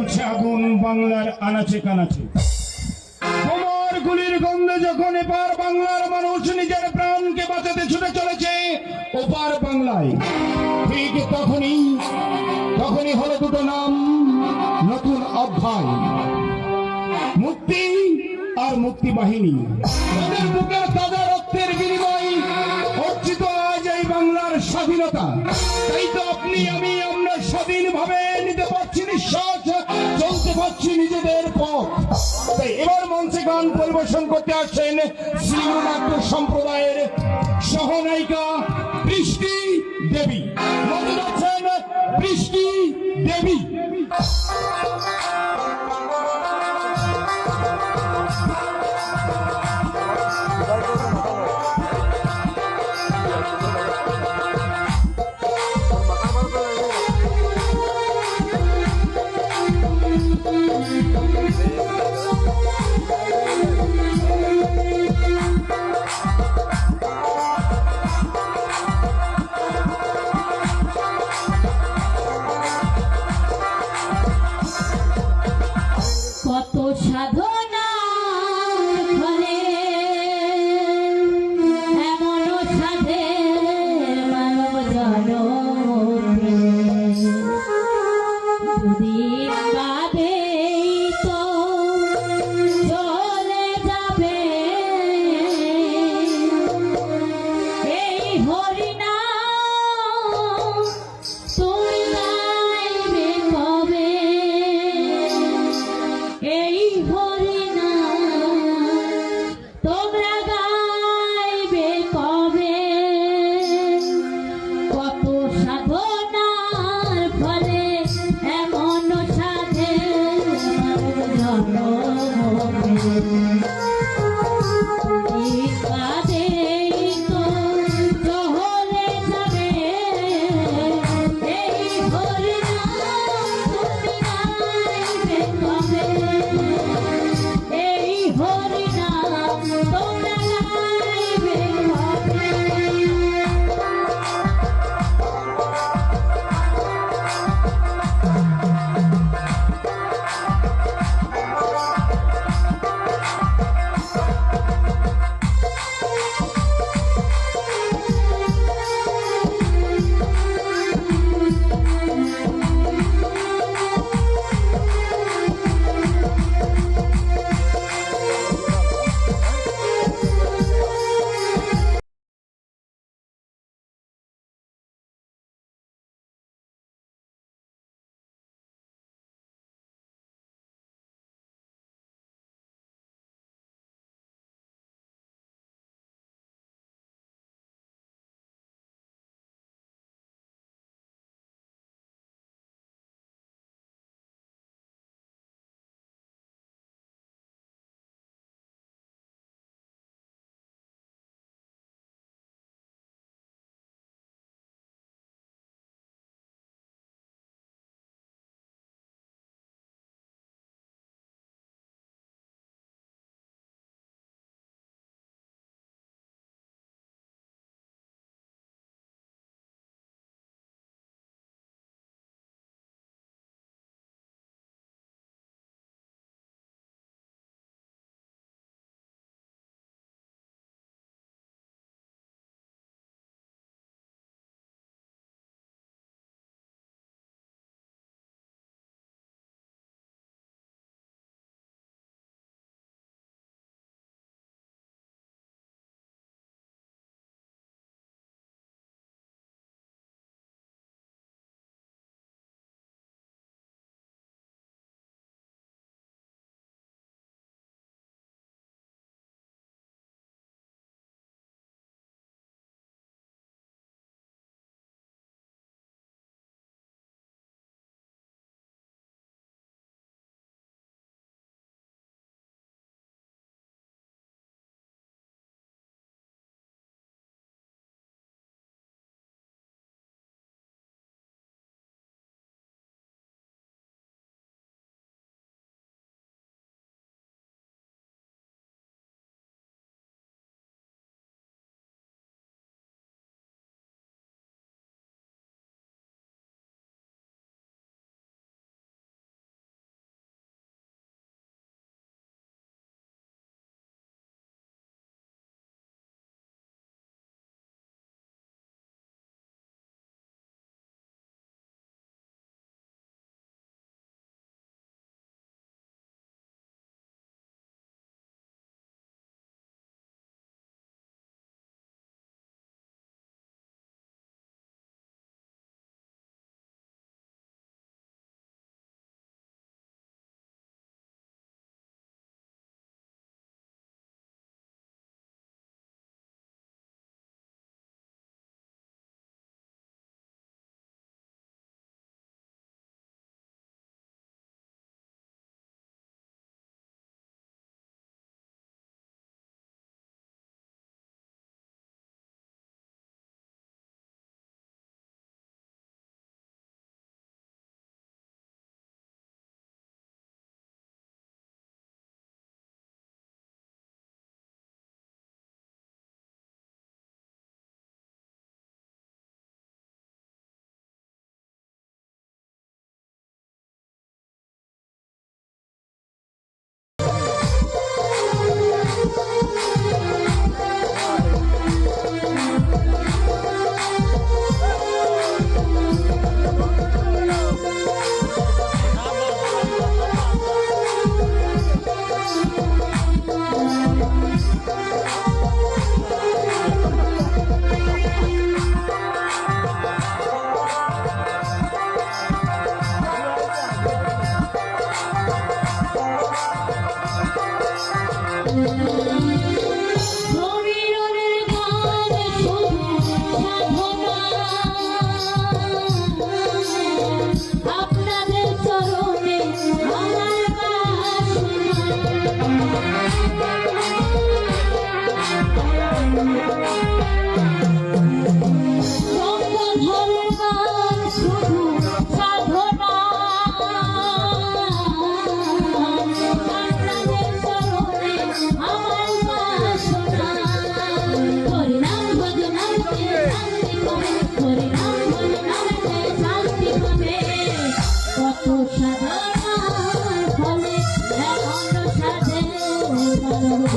জ্বলছে আগুন বাংলার আনাচে কানাচে। বোমার গুলির গন্ধে যখন এপার বাংলার মানুষ নিজের প্রাণকে বাঁচাতে ছুটে চলেছে, ওপার বাংলায়। ঠিক তখনই তখনই হলো দুটো নাম, নতুন অধ্যায়। মুক্তি আর মুক্তি বাহিনী। তাদের বুকে তাদের রক্তের বিনিময় অর্জিত আজ এই বাংলার স্বাধীনতা। তাই তো আপনি, আমি পারছি নিজেদের পথ। তাই এবার মঞ্চে গান পরিবেশন করতে আসছেন শ্রীনাট্য সম্প্রদায়ের সহনায়িকা বৃষ্টি দেবী। বৃষ্টি দেবী। সাধনা Música I'm.